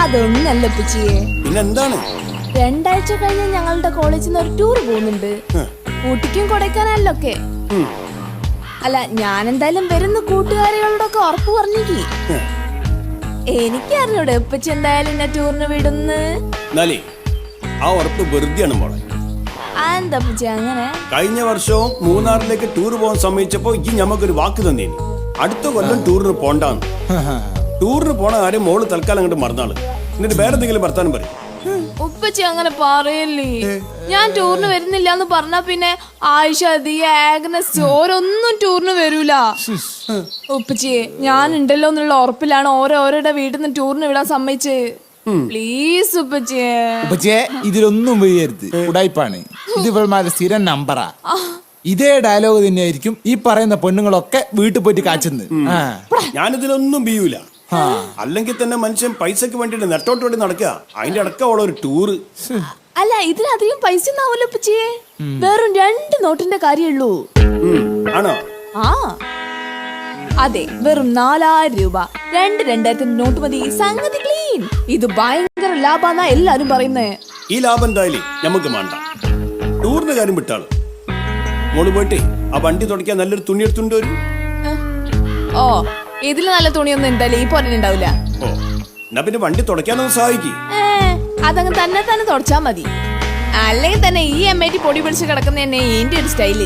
അതൊന്നല്ല പിച്ചിയെ പിന്നെന്താണ്? രണ്ടാഴ്ച കഴിഞ്ഞ ഞങ്ങളുടെ കോളേജിൽ നിന്ന് ഒരു ടൂർ പോകുന്നുണ്ട്. ഊട്ടിക്കും കൊടൈക്കനാലിലൊക്കെ. അല്ല ഞാൻ എന്തായാലും വരുന്ന കൂട്ടുകാരികളോടൊക്കെ ഉറപ്പ് പറഞ്ഞേക്കി. എനിക്കറിഞ്ഞൂടെ എനിക്ക് ഉപ്പച്ചി എന്തായാലും എന്നെ ടൂറിന് വിടുന്ന്. ആ ഉറപ്പ് വെറുതെയാണ് മോളെ. ആ എന്താ ഉപ്പച്ചി അങ്ങനെ? കഴിഞ്ഞ വർഷവും മൂന്നാറിലേക്ക് ടൂർ പോകാൻ സമ്മതിച്ചപ്പോ ഈ ഞമ്മക്കൊരു വാക്ക് തന്നേനി. അടുത്ത കൊല്ലം ടൂറിന് പോണ്ടാന്ന്. ടൂറിന് പോണ കാര്യം മോൾ തൽക്കാലം അങ്ങോട്ട് മറന്നാൾ. എന്നിട്ട് വേറെ എന്തെങ്കിലും വർത്താനം പറയും. ഉപ്പച്ചി അങ്ങനെ പറയല്ലേ? ഞാൻ ടൂറിന് വരുന്നില്ല എന്ന് പറഞ്ഞാ പിന്നെ ആയിഷ ദിയ ആഗ്നസ് ഓരോന്നും ടൂറിന് വരൂല. ഉപ്പച്ചിയെ ഞാൻ ഉണ്ടല്ലോ എന്നുള്ള ഉറപ്പിലാണ് ഓരോരുടെ വീട്ടിൽ നിന്ന് ടൂറിന് വിടാൻ സമ്മതിച്ച്. പ്ലീസ് ഉപ്പച്ചിയെ. ഉപ്പച്ചേ ഇതിലൊന്നും വീഴരുത് ഉടായിപ്പാണ്. ഇത് ഇവൾമാരുടെ സ്ഥിരം നമ്പറാ. ഇതേ ഡയലോഗ് തന്നെയായിരിക്കും ഈ പറയുന്ന പെണ്ണുങ്ങളൊക്കെ വീട്ടിൽ പോയിട്ട് കാച്ചുന്നത്. ആ. ഞാനിതിലൊന്നും ബിയൂല. അല്ലെങ്കിൽ തന്നെ മനുഷ്യൻ പൈസക്ക് വേണ്ടിട്ട് നെട്ടോട്ട് വേണ്ടി നടക്കുക. അതിന്റെ അടക്കമുള്ള ഒരു ടൂറ് അല്ല ഇതിലധികം പൈസ ഒന്നാവല്ലോ വെറും രണ്ട് നോട്ടിന്റെ കാര്യമുള്ളൂ. ആണോ? ആ. അതെ വെറും നാലായിരം രൂപ. രണ്ട് രണ്ടായിരത്തിന്റെ നോട്ട് മതി. സംഗതി ക്ലീൻ ഇത് ഭയങ്കര ലാഭാന്നാ എല്ലാരും പറയുന്നേ. ഈ ലാഭം എന്തായാലും നമുക്ക് വേണ്ട ടൂറിന്റെ കാര്യം വിട്ടാൾ മോൾ പോയിട്ടേ ആ വണ്ടി തുടക്കാൻ നല്ലൊരു തുണി എടുത്തുണ്ടോ ഓ ഇതിൽ നല്ല തുണിയൊന്നും എന്തായാലും ഈ പോലെ ഉണ്ടാവില്ല. ഓ എന്നാ പിന്നെ വണ്ടി തുടയ്ക്കാനൊന്ന് സഹായിക്കും. അതങ്ങ് തന്നെ തന്നെ തുടച്ചാ മതി. അല്ലെങ്കിൽ തന്നെ ഈ എം ഐ ടി പൊടി പിടിച്ച് കിടക്കുന്ന തന്നെ എന്റെ ഒരു സ്റ്റൈൽ.